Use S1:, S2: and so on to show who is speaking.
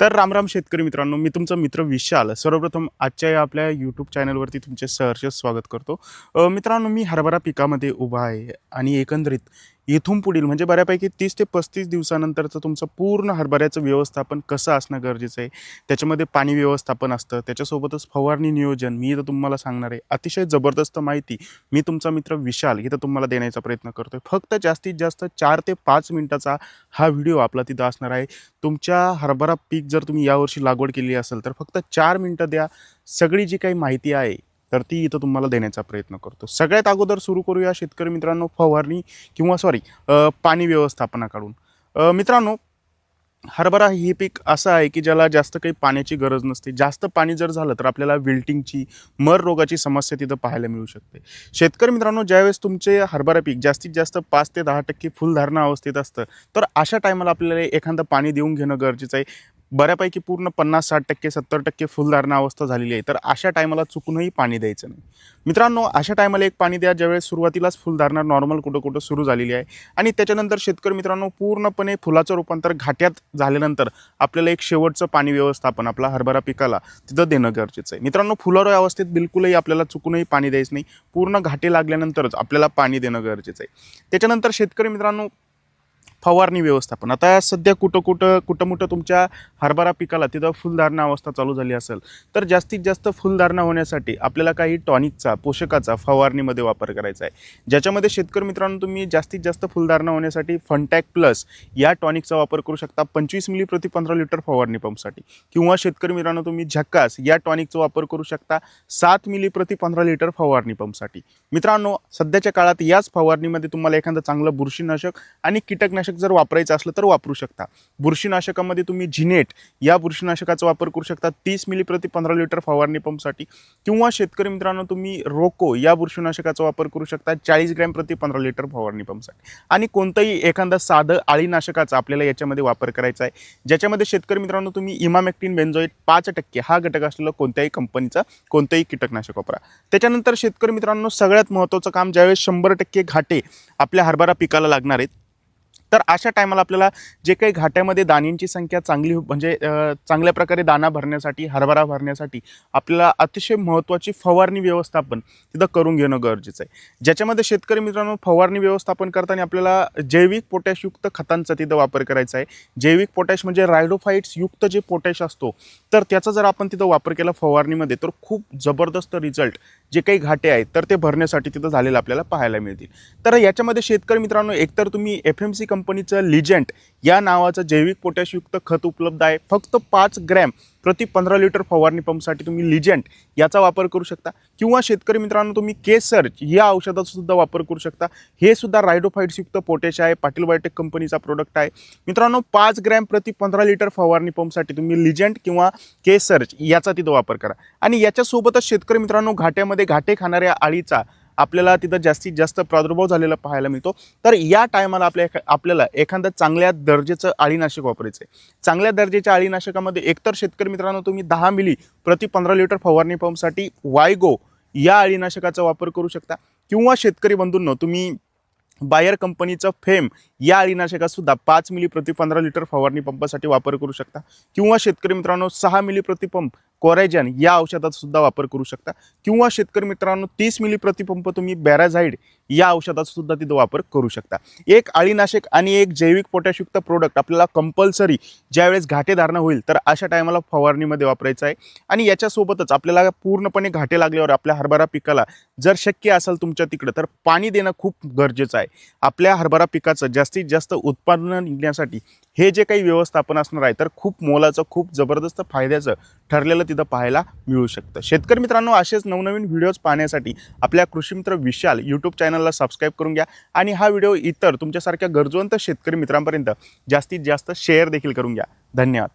S1: तर रामराम शेतकरी मित्रांनो मी तुमचा मित्र विशाल. सर्वप्रथम आजच्या या आपल्या यूट्यूब चॅनलवरती तुमचे सहर्ष स्वागत करतो. मित्रांनो मी हरभरा पिकामध्ये उभा आहे आणि एकंदरीत इथून पुढील म्हणजे बऱ्यापैकी तीस ते पस्तीस दिवसानंतरचं तुमचं पूर्ण हरभऱ्याचं व्यवस्थापन कसं असणं गरजेचं आहे त्याच्यामध्ये पाणी व्यवस्थापन असतं त्याच्यासोबतच फवारणी नियोजन मी इथं तुम्हाला सांगणार आहे. अतिशय जबरदस्त माहिती मी तुमचा मित्र विशाल इथं तुम्हाला देण्याचा प्रयत्न करतोय. फक्त जास्तीत जास्त चार ते पाच मिनिटाचा हा व्हिडिओ आपला तिथं असणार आहे. तुमच्या हरभरा पीक जर तुम्ही यावर्षी लागवड केली असेल तर फक्त चार मिनटं द्या. सगळी जी काही माहिती आहे तर ती इथं तुम्हाला देण्याचा प्रयत्न करतो. सगळ्यात अगोदर सुरू करूया शेतकरी मित्रांनो फवारणी किंवा सॉरी पाणी व्यवस्थापनाकडून. मित्रांनो हरभरा हे पीक असं आहे की ज्याला जास्त काही पाण्याची गरज नसते. जास्त पाणी जर झालं तर आपल्याला विल्टिंगची मर रोगाची समस्या तिथं पाहायला मिळू शकते. शेतकरी मित्रांनो ज्यावेळेस तुमचे हरभरा पीक जास्तीत जास्त पाच ते दहा टक्के फुलधारणा अवस्थेत असतं तर अशा टायमाला आपल्याला एखादं पाणी देऊन घेणं गरजेचं आहे. बऱ्यापैकी पूर्ण पन्नास साठ टक्के सत्तर टक्के फुलधारणा अवस्था झालेली आहे. तर अशा टायमाला चुकूनही पाणी द्यायचं नाही. मित्रांनो अशा टायमाला एक पाणी द्या ज्यावेळेस सुरुवातीलाच फुलधारणा नॉर्मल कुठं कुठं सुरू झालेली आहे. आणि त्याच्यानंतर शेतकरी मित्रांनो पूर्णपणे फुलाचं रूपांतर घाट्यात झाल्यानंतर आपल्याला एक शेवटचं पाणी व्यवस्थापन आपला हरभरा पिकाला तिथं देणं गरजेचं आहे. मित्रांनो फुलारोय अवस्थेत बिलकुलही आपल्याला चुकूनही पाणी द्यायचं नाही. पूर्ण घाटे लागल्यानंतरच आपल्याला पाणी देणं गरजेचं आहे. त्याच्यानंतर शेतकरी मित्रांनो फवारणी व्यवस्थापन. आता सध्या कुठं कुठं कुठं मुठं तुमच्या हरभरा पिकाला तिथं फुलधारणा अवस्था चालू झाली असेल तर जास्तीत जास्त फुलधारणा होण्यासाठी आपल्याला काही टॉनिकचा पोषकाचा फवारणीमध्ये वापर करायचा आहे. ज्याच्यामध्ये शेतकरी मित्रांनो तुम्ही जास्तीत जास्त फुलधारणा होण्यासाठी फंटॅक प्लस या टॉनिकचा वापर करू शकता पंचवीस मिली प्रति पंधरा लिटर फवारणी पंपसाठी. किंवा शेतकरी मित्रांनो तुम्ही झक्कास या टॉनिकचा वापर करू शकता सात मिली प्रति पंधरा लिटर फवारणी पंपसाठी. मित्रांनो सध्याच्या काळात याच फवारणीमध्ये तुम्हाला एखादं चांगलं बुरशीनाशक आणि कीटकनाशक जर वापरायचं असलं तर वापरू शकता. बुरशीनाशकामध्ये तुम्ही झिनेट या बुरशीनाशकाचा वापर करू शकता. तीस मिली प्रति पंधरा लिटर फवारणी पंपसाठी किंवा शेतकरी मित्रांनो तुम्ही रोको या बुरशीनाशकाचा वापर करू शकता. चाळीस ग्रॅम प्रति पंधरा लिटर फवारणी पंपसाठी. आणि कोणतंही एखादं साधं आळीनाशकाचा आपल्याला याच्यामध्ये वापर करायचा आहे. ज्याच्यामध्ये शेतकरी मित्रांनो तुम्ही इमामेक्टिन बेन्झोईट पाच टक्के हा घटक असलेला कोणत्याही कंपनीचा कोणतंही कीटकनाशक वापरा. त्याच्यानंतर शेतकरी मित्रांनो सगळ्यात महत्त्वाचं काम ज्यावेळेस शंभर टक्के घाटे आपल्या हरभरा पिकाला लागणार आहेत तर अशा टायमाला आपल्याला जे काही घाट्यामध्ये दाण्यांची संख्या चांगली म्हणजे चांगल्या प्रकारे दाना भरण्यासाठी हरभरा भरण्यासाठी आपल्याला अतिशय महत्त्वाची फवारणी व्यवस्थापन तिथं करून घेणं गरजेचं आहे. ज्याच्यामध्ये शेतकरी मित्रांनो फवारणी व्यवस्थापन करताना आपल्याला जैविक पोटॅशयुक्त खतांचा तिथं वापर करायचा आहे. जैविक पोटॅश म्हणजे रायडोफाईट्स युक्त जे पोटॅश असतो तर त्याचा जर आपण तिथं वापर केला फवारणीमध्ये तर खूप जबरदस्त रिझल्ट जे काही घाटे आहेत तर ते भरण्यासाठी तिथं झालेलं आपल्याला पाहायला मिळतील. तर याच्यामध्ये शेतकरी मित्रांनो एकतर तुम्ही एफ एम सी कंपनीचं लिजंट या नावाचं जैविक पोटॅशयुक्त खत उपलब्ध आहे. फक्त पाच ग्रॅम प्रति पंधरा लिटर फवारणी पंपसाठी तुम्ही लिजंट याचा वापर करू शकता. किंवा शेतकरी मित्रांनो तुम्ही केसर्च या औषधाचा सुद्धा वापर करू शकता. हे सुद्धा रायडोफाईड्सयुक्त पोटॅश आहे. पाटील बायोटेक कंपनीचा प्रोडक्ट आहे. मित्रांनो पाच ग्रॅम प्रति पंधरा लिटर फवारणी पंपसाठी तुम्ही लिजंट किंवा केसर्च याचा तिथं वापर करा. आणि याच्यासोबतच शेतकरी मित्रांनो घाट्यामध्ये घाटे खाणाऱ्या आळीचा आपल्याला तिथं जास्तीत जास्त प्रादुर्भाव झालेला पाहायला मिळतो. तर या टायमाला आपल्या एखा- आपल्याला एखादं चांगल्या दर्जेचं अळीनाशक वापरायचं आहे चांगल्या दर्जेच्या अळीनाशकामध्ये एकतर शेतकरी मित्रांनो तुम्ही दहा मिली प्रति पंधरा लिटर फवारणी पंपसाठी वायगो या अळीनाशकाचा वापर करू शकता. किंवा शेतकरी बंधूंनो तुम्ही बायर कंपनीचं फेम या अळीनाशकातसुद्धा पाच मिली प्रति पंधरा लिटर फवारणी पंपासाठी वापर करू शकता. किंवा शेतकरी मित्रांनो सहा मिली प्रति पंप कोरायजन या औषधाचा सुद्धा वापर करू शकता. किंवा शेतकरी मित्रांनो तीस मिली प्रतिपंप तुम्ही बॅराझाईड या औषधाचा सुद्धा तिथं वापर करू शकता. एक अळीनाशक आणि एक जैविक पोटॅशयुक्त प्रोडक्ट आपल्याला कंपल्सरी ज्यावेळेस घाटेधारणा होईल तर अशा टायमाला फवारणीमध्ये वापरायचं आहे. आणि याच्यासोबतच आपल्याला पूर्णपणे घाटे लागल्यावर आपल्या हरभरा पिकाला जर शक्य असेल तुमच्या तिकडं तर पाणी देणं खूप गरजेचं आहे. आपल्या हरभरा पिकाचं जास्तीत जास्त उत्पादन निघण्यासाठी हे जे काही व्यवस्थापन असणार आहे तर खूप मोलाचं खूप जबरदस्त फायद्याचं ठरलेलं तिथं पाहायला मिळू शकतं. शेतकरी मित्रांनो असेच नवनवीन व्हिडिओज पाहण्यासाठी आपल्या कृषीमित्र विशाल यूट्यूब चॅनल चॅनलला सबस्क्राईब करून घ्या. आणि हा व्हिडिओ इतर तुमच्यासारख्या गरजवंत शेतकरी मित्रांपर्यंत जास्तीत जास्त शेअर देखील करून घ्या. धन्यवाद.